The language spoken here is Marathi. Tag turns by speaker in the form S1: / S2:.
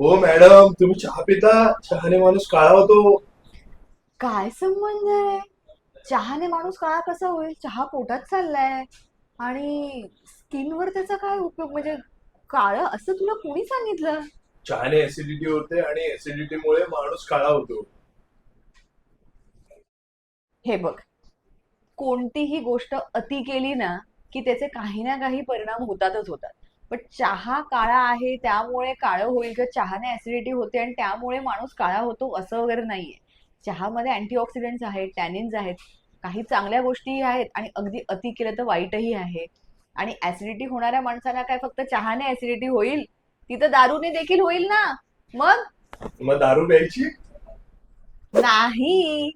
S1: हो मॅडम तुम्ही चहा पिता? चहाने माणूस काळा होतो.
S2: काय संबंध आहे? चहाने माणूस काळा कसा होईल? चहा पोटात चाललाय. आणि स्किनवर त्याचा काय उपयोग? म्हणजे काळं असं तुला कोणी सांगितलं?
S1: चहाने ऍसिडिटी होते आणि ऍसिडिटीमुळे माणूस काळा होतो.
S2: हे बघ. कोणतीही गोष्ट अति केली ना की त्याचे काही ना काही परिणाम होतातच होतात. पण चहा काळा आहे त्यामुळे काळं होईल किंवा चहाने ऍसिडिटी होते आणि त्यामुळे माणूस काळा होतो असं वगैरे नाहीये. चहामध्ये अँटीऑक्सिडंट्स आहेत टॅनिन्स आहेत काही चांगल्या गोष्टीही आहेत आणि अगदी अति केलं तर वाईटही आहे. आणि ऍसिडिटी होणाऱ्या माणसाला काय फक्त चहाने ऍसिडिटी होईल? तिथं दारूने देखील होईल ना? मग?
S1: मग दारू प्यायची?
S2: नाही.